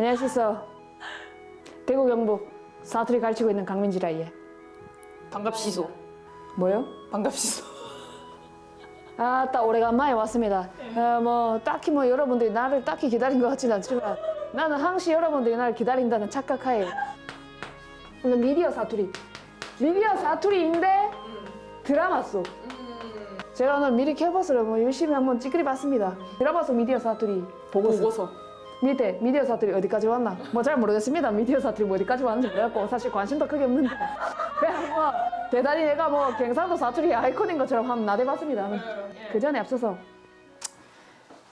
안녕하셨어. 대구 경북 사투리 가르치고 있는 강민지라예. 반갑시소. 뭐요? 반갑시소. 아따 오래간만에 왔습니다. 어, 뭐 딱히 뭐 여러분들이 나를 딱히 기다린 것 같지는 않지만 나는 항시 여러분들이 나를 기다린다는 착각하에 오늘 미디어 사투리 미디어 사투리인데 드라마 속 제가 오늘 미리 캐버스를 뭐 열심히 한번 찌그리 봤습니다. 드라마 속 미디어 사투리 보고서 보고서. 밑에 미디어 사투리 어디까지 왔나? 뭐 잘 모르겠습니다. 미디어 사투리 뭐 어디까지 왔는지 몰랐고 사실 관심도 크게 없는데 그냥 뭐 대단히 내가 뭐 경상도 사투리 아이콘인 것처럼 한번 나대봤습니다. 그 전에 앞서서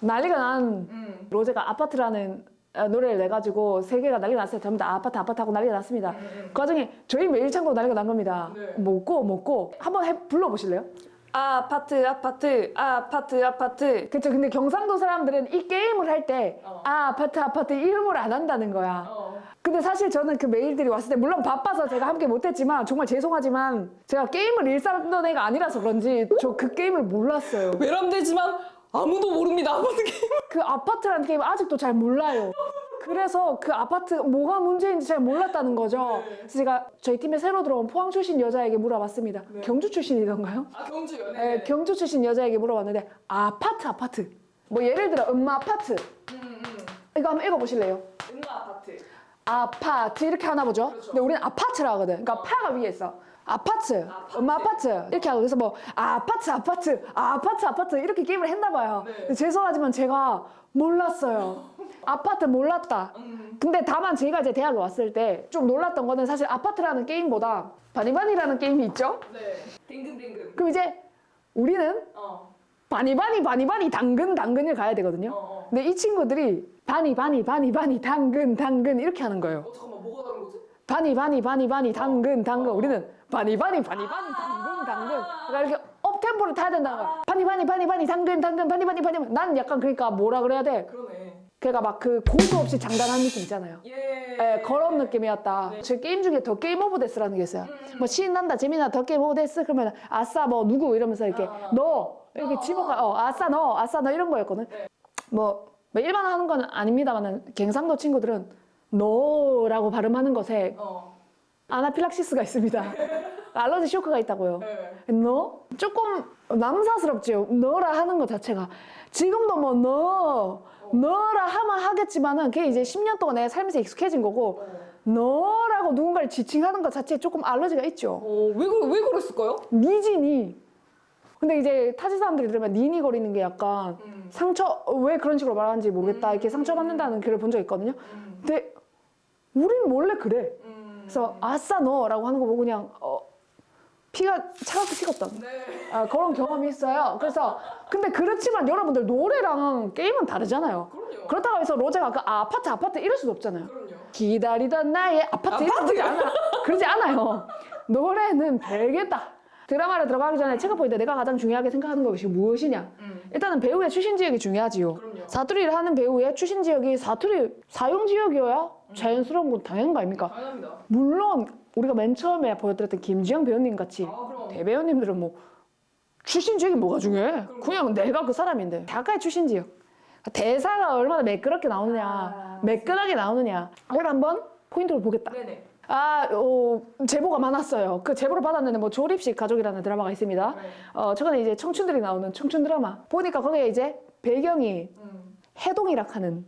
난리가 난 음. 로제가 아파트라는 어, 노래를 내가지고 세계가 난리가 났어요. 전부 다 아파트 아파트 하고 난리가 났습니다. 그 와중에 저희 매일창고 난리가 난 겁니다. 네. 먹고 먹고 한번 해 불러보실래요? 아파트 아파트 아파트 아파트. 그쵸 근데 경상도 사람들은 이 게임을 할 때 어. 아, 아파트 아파트 이름을 안 한다는 거야. 어. 근데 사실 저는 그 메일들이 왔을 때 물론 바빠서 제가 함께 못했지만 정말 죄송하지만 제가 게임을 일삼던 애가 아니라서 그런지 저 그 게임을 몰랐어요. 외람되지만 아무도 모릅니다. 아파트 게임. 그 아파트라는 게임 아직도 잘 몰라요. 그래서 그 아파트 뭐가 문제인지 잘 몰랐다는 거죠. 그래서 제가 저희 팀에 새로 들어온 포항 출신 여자에게 물어봤습니다. 경주 출신이던가요? 아 경주 네, 연애. 경주 출신 여자에게 물어봤는데 아파트 아파트 뭐 예를 들어 엄마 아파트 음, 음. 이거 한번 읽어보실래요? 은마 아파트. 아파트 이렇게 하나 보죠. 그렇죠. 근데 우리는 아파트라 하거든. 그러니까 파가 위에 있어. 아파트, 아파트. 엄마 아파트 이렇게 하고 그래서 뭐 아 파트 아파트 아파트 아파트 이렇게 게임을 했나 봐요. 네. 근데 죄송하지만 제가 몰랐어요. 아파트 몰랐다. 음. 근데 다만 제가 이제 대학에 왔을 때 좀 놀랐던 거는 사실 아파트라는 게임보다 바니바니라는 게임이 있죠. 네. 댕근댕근. 그럼 이제 우리는 어. 바니바니 바니바니 당근 당근을 가야 되거든요. 어, 어. 근데 이 친구들이 바니 바니 바니 바니 당근 당근 이렇게 하는 거예요. 어 잠깐만 뭐가 다른? 바니 바니 바니 바니 당근 당근 어. 우리는 바니 바니 바니 바니 당근 당근 그러니까 이렇게 업 템포를 타야 된다는 거야 바니 바니 바니 바니 당근 당근 바니 바니 바니 난 약간 그러니까 뭐라 그래야 돼 그러네. 그러니까 막그 고수 없이 장단한 느낌 있잖아요 예. 예, 그런 느낌이었다 네. 제 게임 중에 더 게임 오브 데스라는 게 있어요 음. 뭐 신난다 재미나 더 게임 오브 데스 그러면 아싸 뭐 누구 이러면서 이렇게 아. 너 이렇게 어, 집어가 어 아싸 너 아싸 너 이런 거였거든 네. 뭐, 뭐 일반 하는 건 아닙니다만 경상도 친구들은 너라고 발음하는 것에 어. 아나필락시스가 있습니다. 알러지 쇼크가 있다고요. 네. 너? 조금 남사스럽지요. 너라 하는 것 자체가. 지금도 뭐 너, 너라 하면 하겠지만은 그게 이제 10년 동안 내 삶에서 익숙해진 거고 어. 너라고 누군가를 지칭하는 것 자체에 조금 알러지가 있죠. 어, 왜, 그래, 왜 그랬을까요? 니진이. 근데 이제 타지 사람들이 들으면 니니 거리는 게 약간 음. 상처, 왜 그런 식으로 말하는지 모르겠다. 이렇게 상처받는다는 글을 본 적 있거든요. 음. 근데 우린 원래 그래. 음. 그래서 아싸 너라고 하는 거 보고 그냥 어, 피가 차갑게 식었던 네. 아, 그런 경험이 있어요. 그래서 근데 그렇지만 여러분들 노래랑 게임은 다르잖아요. 그럼요. 그렇다고 해서 로제가 그 아파트 아파트 이럴 수도 없잖아요. 그럼요. 기다리던 나의 아파트 거 그러지 않아. 그러지 않아요. 노래는 별개다. 드라마를 들어가기 전에 체크포인트 내가 가장 중요하게 생각하는 것이 무엇이냐. 음. 일단은 배우의 출신 지역이 중요하지요. 그럼요. 사투리를 하는 배우의 출신 지역이 사투리 사용 지역이어야 자연스러운 건 당연한 거 아닙니까? 당연합니다. 물론 우리가 맨 처음에 보여드렸던 김지영 배우님 같이 아 그럼. 대배우님들은 뭐 출신 지역이 뭐가 중요해? 그냥 내가 그 사람인데 대학가의 출신 지역 대사가 얼마나 매끄럽게 나오느냐 아, 매끈하게 나오느냐 오늘 한번 포인트를 보겠다 네네. 아 어, 제보가 많았어요 그 제보를 받았는데 뭐 조립식 가족이라는 드라마가 있습니다 네. 어 최근에 이제 청춘들이 나오는 청춘 드라마 보니까 거기에 이제 배경이 음. 해동이라 하는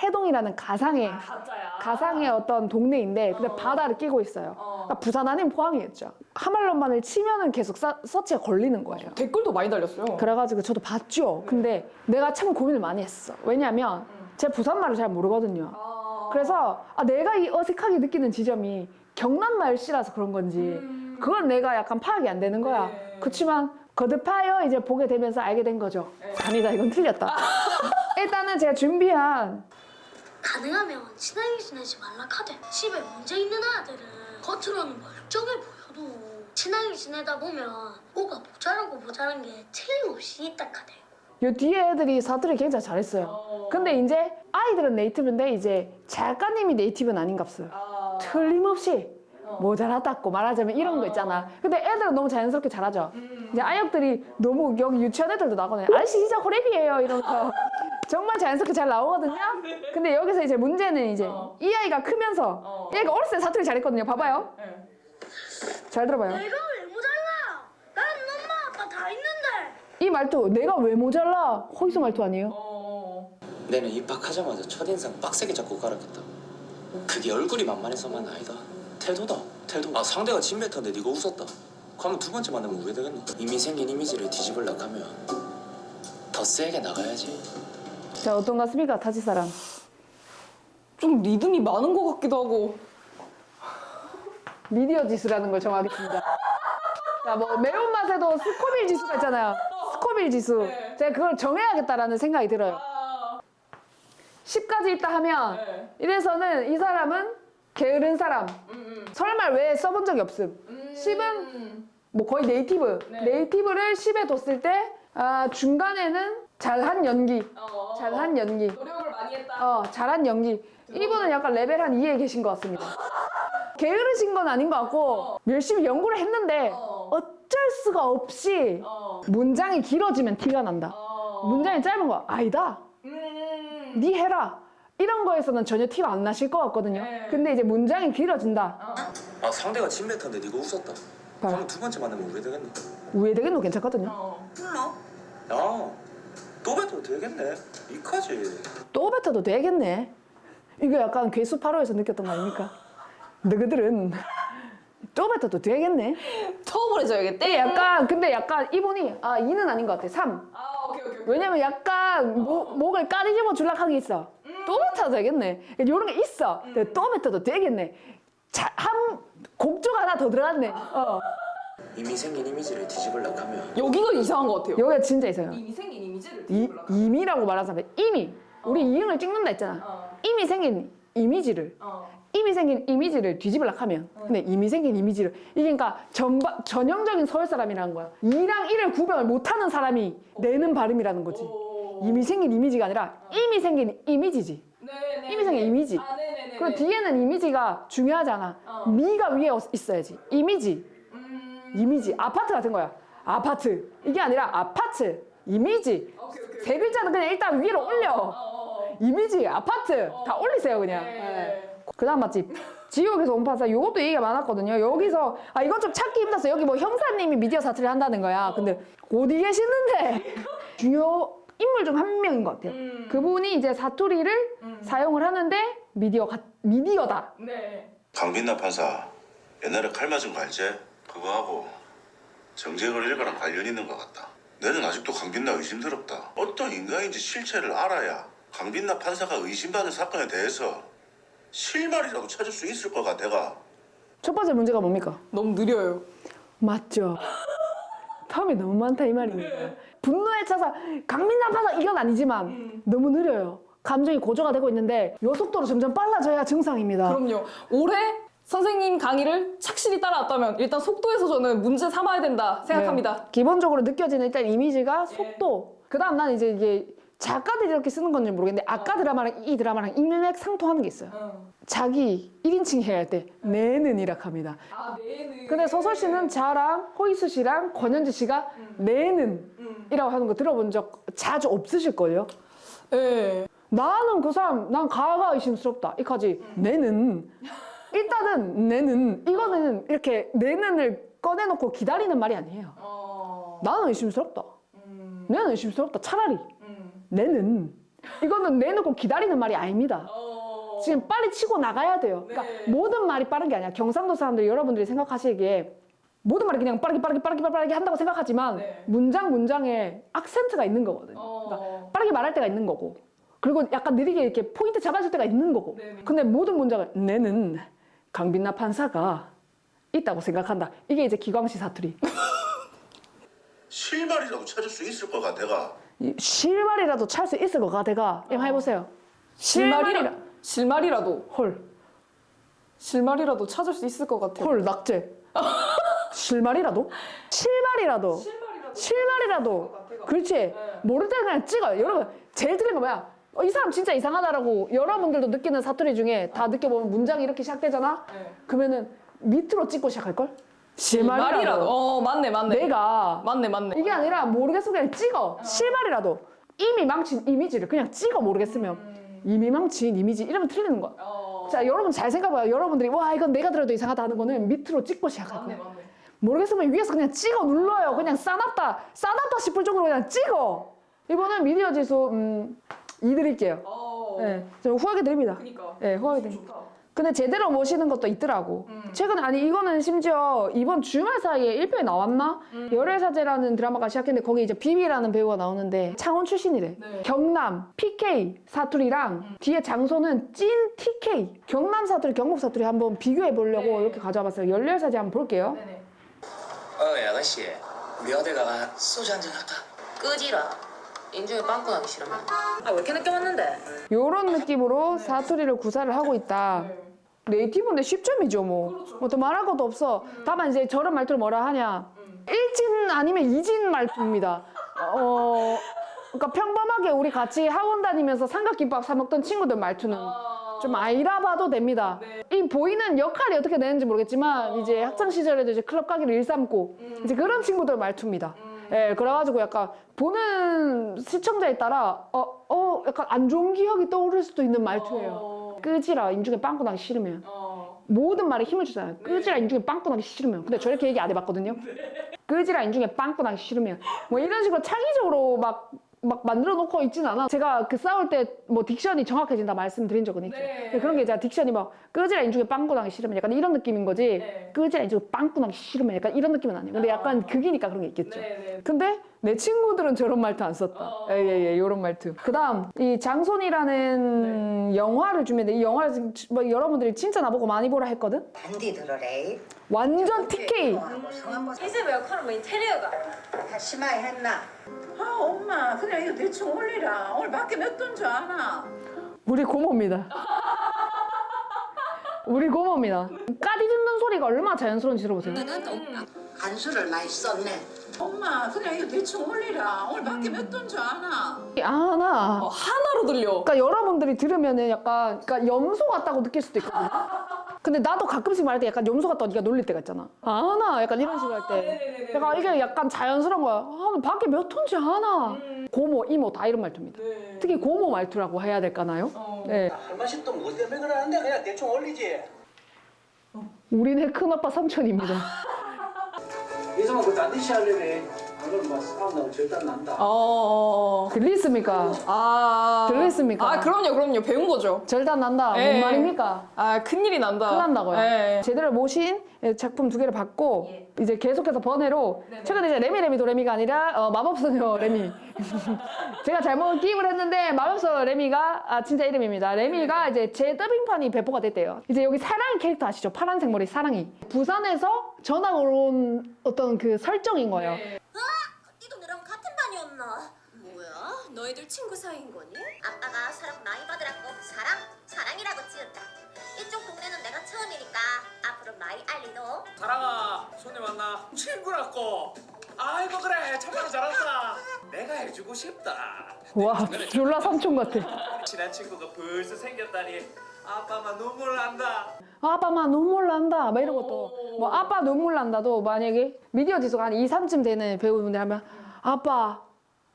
해동이라는 가상의 아 가짜야. 가상의 어떤 동네인데 근데 어. 바다를 끼고 있어요. 어. 그러니까 부산 아닌 포항이었죠. 하말론만을 치면은 계속 사- 서치가 걸리는 거예요. 댓글도 많이 달렸어요. 그래가지고 저도 봤죠. 근데 내가 참 고민을 많이 했어. 왜냐면 음. 제가 부산말을 잘 모르거든요. 아. 그래서 아, 내가 이 어색하게 느끼는 지점이 경남 말씨라서 그런 건지 음. 그건 내가 약간 파악이 안 되는 거야. 네. 그렇지만 거듭하여 이제 보게 되면서 알게 된 거죠. 네. 아니다 이건 틀렸다. 일단은 제가 준비한 가능하면 친하게 지내지 말라 카대 집에 문제 있는 아들은 겉으로는 멀쩡해 보여도 친하게 지내다 보면 뭐가 모자라고 모자란 게 틀림없이 있다 카대 요 뒤에 애들이 사투리 굉장히 잘했어요. 어. 근데 이제 아이들은 네이티브인데 이제 작가님이 네이티브는 아닌갑어요. 아. 틀림없이 어. 모자랐다고 말하자면 이런 거 있잖아. 근데 애들은 너무 자연스럽게 잘하죠. 음. 이제 아역들이 너무 여기 유치원 애들도 나거든요. 아저씨 진짜 호랩이에요 이러면서 정말 자연스럽게 잘 나오거든요. 근데 여기서 이제 문제는 이제 어. 이 아이가 크면서 어. 얘가 어렸을 때 사투리 잘했거든요. 봐봐요. 네. 잘 들어봐요. 내가 왜 모자라? 난 엄마 아빠 다 있는데. 이 말투 내가 왜 모자라? 호이소 말투 아니에요? 어. 내는 입학하자마자 첫인상 빡세게 잡고 가라겠다. 그게 얼굴이 만만해서만 아니다. 태도다. 태도. 아 상대가 진메타인데 네가 웃었다. 그러면 두 번째 만나면 우회되겠노? 이미 생긴 이미지를 뒤집으려고 하면 더 세게 나가야지. 자 어떤 것 같습니까? 타지 사람. 좀 리듬이 많은 것 같기도 하고. 미디어 지수라는 걸 정하겠습니다. 자, 뭐 매운맛에도 스코빌 지수가 있잖아요. 스코빌 지수. 네. 제가 그걸 정해야겠다라는 생각이 들어요. 아. 10까지 있다 하면 네. 이래서는 이 사람은 게으른 사람. 음. 설마 왜 써본 적이 없음. 음. 10은 음. 뭐 거의 네이티브. 네. 네이티브를 10에 뒀을 때 아, 중간에는 잘한 연기. 어. 잘한 연기. 노력을 많이 했다. 어, 잘한 연기. 이분은 약간 레벨 한 2에 계신 것 같습니다. 게으르신 건 아닌 것 같고 열심히 연구를 했는데 어. 수가 없이 어. 문장이 길어지면 티가 난다. 어. 문장이 짧은 거 아니다. 음. 네 해라. 이런 거에서는 전혀 티가 안 나실 것 같거든요. 네. 근데 이제 문장이 길어진다. 어. 아 상대가 진메타인데 네가 웃었다. 봐라. 그러면 두 번째 만나면 우회되겠노? 우회되겠노 괜찮거든요. 어. 몰라. 야, 또 뱉어도 되겠네. 이까지. 또 뱉어도 되겠네. 이거 약간 괴수 8호에서 느꼈던 거 아닙니까? 너희들은 또 뱉어도 되겠네. 처음으로 해줘야겠대. 네, 약간 근데 약간 이분이 아 2는 아닌 것 같아. 3. 아 오케이 오케이. 오케이. 왜냐면 약간 목, 목을 까디집어 줄락 하게 있어. 또 뱉어도 되겠네. 이런 게 있어. 근데 또 뱉어도 되겠네. 자, 한 곡조가 하나 더 들어갔네. 어. 이미 생긴 이미지를 뒤집으려고 하면 여기가 이상한 것 같아요. 여기가 진짜 있어요. 이미 생긴 이미지를 이, 뒤집으려고. 이미라고 말하는 사람 이미 우리 이응을 찍는다 했잖아. 어. 이미 생긴 이미지를 어. 이미 생긴 이미지를 뒤집으려고 하면 근데 이미 생긴 이미지를 이게 그러니까 전바, 전형적인 서울 사람이라는 거야. 2랑 1을 구별을 못하는 사람이 내는 발음이라는 거지. 오. 이미 생긴 이미지가 아니라 이미 생긴 이미지지. 네네. 이미 생긴 이미지. 아. 그리고 뒤에는 이미지가 중요하잖아. 어. 미가 위에 있어야지. 이미지, 음. 이미지. 아파트 같은 거야. 아파트. 이게 아니라 아파트, 이미지. 오케이 오케이. 세 글자는 그냥 일단 위로 올려. 어, 어. 이미지, 아파트 다 올리세요 그냥. 네. 네. 그다음 맛집. 지옥에서 온 파사 요것도 얘기가 많았거든요. 여기서 아 이건 좀 찾기 힘들었어. 여기 뭐 형사님이 미디어 사투리 한다는 거야. 근데 어디 계시는데 중요 인물 중 한 명인 것 같아요. 음. 그분이 이제 사투리를 음. 사용을 하는데 미디어 가, 미디어다. 네. 강빈나 판사 옛날에 칼 맞은 거 알지? 그거하고 정재걸 일가랑 관련 있는 것 같다. 너는 아직도 강빈나 의심스럽다. 어떤 인간인지 실체를 알아야 강빈나 판사가 의심받는 사건에 대해서 실마리라도 찾을 수 있을 것 같아. 내가 첫 번째 문제가 뭡니까? 너무 느려요. 맞죠. 텀이 너무 많다 이 말입니다. 분노에 차서 강민남 파사 이건 아니지만 너무 느려요. 감정이 고조가 되고 있는데 요 속도로 점점 빨라져야 정상입니다. 그럼요. 올해 선생님 강의를 착실히 따라왔다면 일단 속도에서 저는 문제 삼아야 된다 생각합니다. 네. 기본적으로 느껴지는 일단 이미지가 속도. 그다음 난 이제 이게 작가들이 이렇게 쓰는 건지 모르겠는데 아까 드라마랑 이 드라마랑 일맥상통하는 게 있어요. 응. 자기 1인칭 해야 할 때 내는 이라 합니다. 아 네네. 근데 소설 씨는 자랑 호이수 씨랑 권현지 씨가 내는 음. 이라고 하는 거 들어본 적 자주 없으실 거예요. 네. 나는 그 사람 난 가가 의심스럽다. 이까지 내는 일단은 내는 이거는 이렇게 내는을 꺼내놓고 기다리는 말이 아니에요. 어. 나는 의심스럽다. 음. 내는 의심스럽다. 차라리 음. 내는 이거는 내놓고 기다리는 말이 아닙니다. 어. 지금 빨리 치고 나가야 돼요. 그러니까 네. 모든 말이 빠른 게 아니야. 경상도 사람들 여러분들이 생각하시기에 모든 말이 그냥 빠르게 빠르게 빠르게 빠르게 한다고 생각하지만 네. 문장 문장에 악센트가 있는 거거든요. 그러니까 어. 빠르게 말할 때가 있는 거고 그리고 약간 느리게 이렇게 포인트 잡아줄 때가 있는 거고 네네. 근데 모든 문장을 내는 강빈나 판사가 있다고 생각한다. 이게 이제 기광씨 사투리. 실마리라도 찾을 수 있을 것 같아. 내가 이 실말이라도 찰 수 있을 것 같아가. 한번 해보세요. 실말이라 실말이라도 헐. 실말이라도 찾을 수 있을 것 같아요. 헐 낙제. 실말이라도? 실말이라도. 실말이라도 실말이라도. 같아가. 그렇지. 모를 때는 그냥 찍어요. 여러분 제일 틀린 거 뭐야? 어, 이 사람 진짜 이상하다라고 여러분들도 느끼는 사투리 중에 다 느껴보면 문장이 이렇게 시작되잖아? 네. 그러면은 밑으로 찍고 시작할 걸? 실말이라도. 실말이라도. 어 맞네 맞네. 내가 맞네 맞네. 이게 아니라 모르겠으면 그냥 찍어. 실말이라도. 이미 망친 이미지를 그냥 찍어 모르겠으면 이미 망친 이미지 이러면 틀리는 거야. 어. 자 여러분 잘 생각해봐요. 여러분들이 와 이건 내가 들어도 이상하다 하는 거는 밑으로 찍고 시작할 맞네. 맞네. 모르겠으면 위에서 그냥 찍어 눌러요. 그냥 싸납다 싸납다 싶을 정도로 그냥 찍어. 이번엔 미디어 지수 음, 2 드릴게요. 어. 네, 저 후하게 드립니다. 그니까. 네, 후하게 드립니다. 좋다. 근데 제대로 모시는 것도 있더라고. 음. 최근에 아니 이거는 심지어 이번 주말 사이에 1편이 나왔나? 음. 열애사제라는 드라마가 시작했는데 거기 이제 비비라는 배우가 나오는데 창원 출신이래. 네. 경남 PK 사투리랑 뒤에 장소는 찐 TK 경남 사투리 경북 사투리 한번 비교해 보려고 네. 이렇게 가져와봤어요. 열애사제 한번 볼게요. 네네. 어 아가씨 우리 어디가 소주 한잔 할까? 끄지라. 인중에 빵꾸 나기 싫으면. 아, 왜 이렇게 늦게 왔는데? 요런 느낌으로 사투리를 구사를 하고 있다. 네. 네이티브인데 10점이죠 뭐. 그렇죠. 뭐더 말할 것도 없어. 다만 이제 저런 말투를 뭐라 하냐. 음. 일진 아니면 이진 말투입니다. 어, 그러니까 평범하게 우리 같이 학원 다니면서 삼각김밥 사 먹던 친구들 말투는 아. 좀 알아봐도 됩니다. 네. 이 보이는 역할이 어떻게 되는지 모르겠지만 어. 이제 학창 시절에도 이제 클럽 가기를 일삼고 음. 이제 그런 친구들 말투입니다. 예, 그래가지고 약간 보는 시청자에 따라 어, 어, 약간 안 좋은 기억이 떠오를 수도 있는 말투예요. 어. 끄지라 인중에 빵꾸 나기 싫으면 어. 모든 말에 힘을 주잖아요. 끄지라 인중에 빵꾸 나기 싫으면. 근데 저렇게 얘기 안 해봤거든요. 끄지라 인중에 빵꾸 나기 싫으면. 뭐 이런 식으로 창의적으로 막, 막 만들어 놓고 있진 않아. 제가 그 싸울 때 뭐 딕션이 정확해진다 말씀드린 적은 있죠. 네. 근데 그런 게 제가 딕션이 막 끄지라 인중에 빵꾸 나기 싫으면 약간 이런 느낌인 거지. 네. 끄지라 인중에 빵꾸 나기 싫으면 약간 이런 느낌은 아니에요. 근데 약간 극이니까 그런 게 있겠죠. 네 네. 근데 내 친구들은 저런 말투 안 썼다. 어. 예 예 예, 요런 말투. 그 다음 이 장손이라는 영화를 주면 이 영화를 지금 뭐 여러분들이 진짜 나보고 많이 보라 했거든. 단디 들어래. 완전 TK. 이제 왜 역할은 뭐 인테리어가? 다 심하게 했나? 아 엄마 그냥 이거 대충 올리라 오늘 밖에 몇 돈 줄 아나 우리 고모입니다. 우리 고모입니다. 까디 듣는 소리가 얼마나 자연스러운지 들어보세요. 간수를 많이 썼네. 엄마 그냥 이거 대충 올리라 오늘 밖에 몇 돈 줄 아나 아나. 어, 하나로 들려. 그러니까 여러분들이 들으면은 약간 그러니까 염소 같다고 느낄 수도 있거든요. 근데 나도 가끔씩 말할 때 약간 염소 같다고 네가 놀릴 때가 있잖아. 아나 약간 이런 식으로 할 때. 네네네네. 약간 이게 약간 자연스러운 거야. 아, 나 밖에 몇 톤지 아나. 고모, 이모 다 이런 말투입니다. 네. 특히 고모 말투라고 해야 될까나요? 어. 네. 또뭐 때문에 그러는데 그냥 대충 올리지. 우리네 큰아빠 삼촌입니다. 이성은 그 단디시 하려면 안 그러면 막 싸움 나면 절대 안 난다. 어. 들리십니까? 아. 들렸습니까? 아, 그럼요, 그럼요. 배운 거죠. 절단 난다. 예. 뭔 말입니까? 아, 큰일이 난다. 큰일 난다고요. 예. 제대로 모신 작품 두 개를 받고 이제 계속해서 번외로 최근에 이제 레미 레미 도 레미가 아니라 어, 마법소녀 레미 제가 잘못 기입을 했는데 마법소녀 레미가 아, 진짜 이름입니다 레미가 이제 재더빙판이 배포가 됐대요 이제 여기 사랑이 캐릭터 아시죠 파란색 머리 사랑이 부산에서 전학 온 어떤 그 설정인 거예요 네. 니도 너랑 같은 반이었나? 뭐야? 너희들 친구 사이인 거니? 아빠가 사랑 많이 받으라고 사랑? 사랑이라고 지었다. 이쪽 동네는 내가 처음이니까 앞으로 많이 알리도. 사랑아, 손님 왔나? 친구라고. 아이고 그래, 참말 잘한다. 내가 해주고 싶다. 와 졸라 삼촌 같아 친한 친구가 벌써 생겼다니 아빠만 눈물 난다. 아빠마 눈물 난다 막 이런 것도 뭐 아빠 눈물 난다도 만약에 미디어 지수가 한 2, 3쯤 되는 배우분들 하면 아빠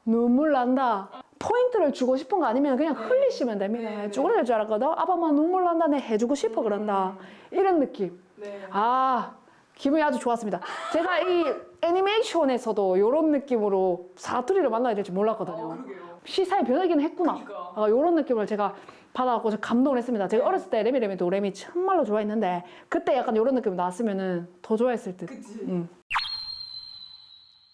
눈물 난다 포인트를 주고 싶은 거 아니면 그냥 흘리시면 됩니다 쪼그려질 줄 알았거든 아빠마 눈물 난다 내 해주고 싶어 그런다 이런 느낌 네. 아 기분이 아주 좋았습니다 제가 이 애니메이션에서도 이런 느낌으로 사투리를 만나야 될지 몰랐거든요 그러게요. 시사의 변하기는 했구나. 그러니까. 어, 이런 느낌을 제가 받아갖고 좀 감동을 했습니다. 제가 어렸을 때 레미 레미 도 레미 참말로 좋아했는데 그때 약간 이런 느낌 나왔으면은 더 좋아했을 듯. 그치. 응.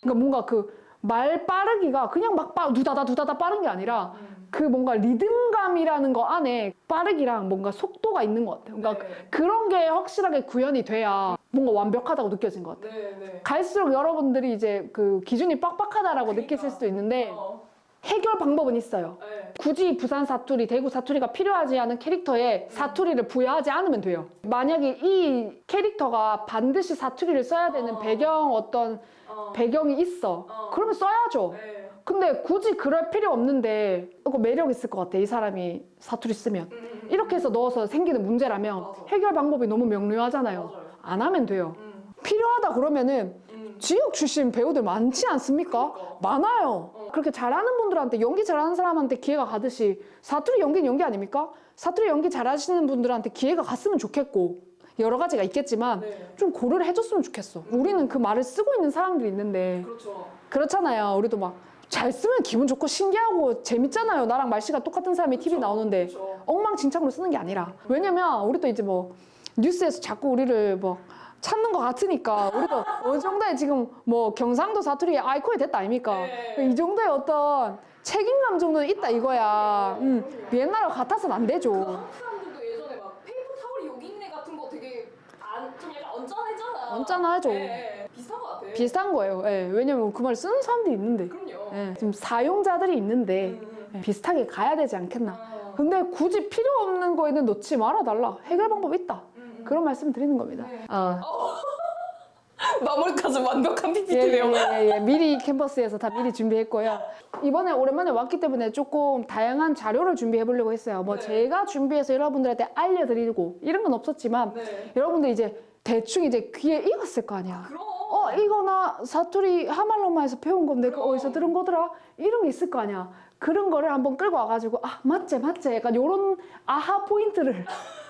그러니까 뭔가 그 말 빠르기가 그냥 막 빠, 두다다 두다다 빠른 게 아니라 그 뭔가 리듬감이라는 거 안에 빠르기랑 뭔가 속도가 있는 것 같아요. 그러니까 네. 그런 게 확실하게 구현이 돼야 뭔가 완벽하다고 느껴진 것 같아요. 네, 네. 갈수록 여러분들이 이제 그 기준이 빡빡하다라고 느끼실 수도 있는데 어. 해결 방법은 있어요. 네. 굳이 부산 사투리, 대구 사투리가 필요하지 않은 캐릭터에 사투리를 부여하지 않으면 돼요. 만약에 이 캐릭터가 반드시 사투리를 써야 되는 어. 배경 어떤 어. 배경이 있어. 어. 그러면 써야죠. 네. 근데 굳이 그럴 필요 없는데 이거 매력 있을 것 같아. 이 사람이 사투리 쓰면. 음, 이렇게 해서 넣어서 생기는 문제라면 맞아. 해결 방법이 너무 명료하잖아요. 맞아요. 안 하면 돼요. 음. 필요하다 그러면은 음. 지역 출신 배우들 많지 않습니까? 많아요. 그렇게 잘하는 분들한테 연기 잘하는 사람한테 기회가 가듯이 사투리 연기는 연기 아닙니까? 사투리 연기 잘하시는 분들한테 기회가 갔으면 좋겠고 여러 가지가 있겠지만 네. 좀 고려를 해줬으면 좋겠어. 우리는 그 말을 쓰고 있는 사람들이 있는데 그렇죠. 그렇잖아요. 우리도 막 잘 쓰면 기분 좋고 신기하고 재밌잖아요. 나랑 말씨가 똑같은 사람이 TV 나오는데 그렇죠. 엉망진창으로 쓰는 게 아니라 왜냐면 우리 도 이제 뭐 뉴스에서 자꾸 우리를 뭐 찾는 것 같으니까 우리도 어느 정도의 지금 뭐 경상도 사투리의 아이콘이 됐다 아닙니까? 네. 이 정도의 어떤 책임감 정도는 있다 이거야. 음, 옛날하고 같아서는 안 되죠. 한국 사람들도 예전에 막 페이퍼 타월 요긴내 같은 거 되게 안, 좀 약간 언짢아했잖아. 언짢아하죠. 네, 비슷한 것 같아. 비슷한 거예요. 예, 왜냐면 그 말 쓰는 사람들이 있는데. 그럼요. 예, 지금 사용자들이 있는데 음, 예, 비슷하게 가야 되지 않겠나. 어. 근데 굳이 필요 없는 거에는 놓지 말아달라. 해결 방법 있다. 음, 그런 말씀 드리는 겁니다. 네. 어. 마무리까지 완벽한 예, PPT네요. 예, 예, 예. 미리 캠퍼스에서 다 미리 준비했고요. 이번에 오랜만에 왔기 때문에 조금 다양한 자료를 준비해 보려고 했어요. 뭐 네. 제가 준비해서 여러분들한테 알려드리고 이런 건 없었지만 네. 여러분들 이제 대충 이제 귀에 익었을 거 아니야. 그럼. 어 이거 나 사투리 하말로마에서 배운 건데 그 어디서 들은 거더라 이런 게 있을 거 아니야 그런 거를 한번 끌고 와가지고 아 맞지 맞지 약간 요런 아하 포인트를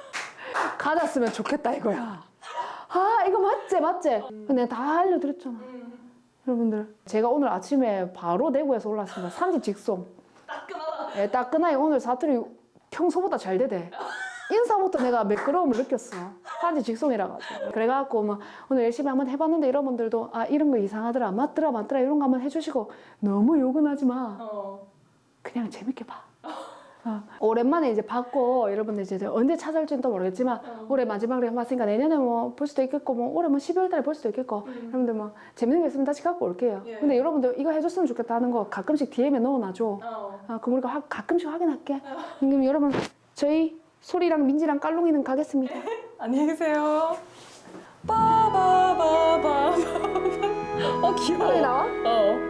가졌으면 좋겠다 이거야 아 이거 맞지 맞지 근데 다 알려드렸잖아 음, 여러분들 제가 오늘 아침에 바로 대구에서 올랐습니다 산지 직송 따끈하다. 예, 따끈하게 오늘 사투리 평소보다 잘 되대. 인사부터 내가 매끄러움을 느꼈어. 산지 직송이라 가지고. 그래갖고 뭐 오늘 열심히 한번 해봤는데 여러분들도 아 이런 거 이상하더라, 맞더라, 맞더라 이런 거 한번 해주시고 너무 욕은 하지 마. 어. 그냥 재밌게 봐. 어, 오랜만에 이제 봤고 여러분들 이제 언제 찾아올지는 또 모르겠지만 어. 올해 마지막으로 한번 봤으니까 내년에 뭐 볼 수도 있겠고 뭐 올해 뭐 12월 달에 볼 수도 있겠고 여러분들 뭐 재밌는 게 있으면 다시 갖고 올게요. 음. 예. 근데 여러분들 이거 해줬으면 좋겠다 하는 거 가끔씩 DM에 넣어놔줘. 어. 아, 그럼 우리가 하- 가끔씩 확인할게. 그럼 여러분 저희 소리랑 민지랑 깔롱이는 가겠습니다. 안녕히 계세요. 빠바바바바. 어 귀여워. 나와? 어.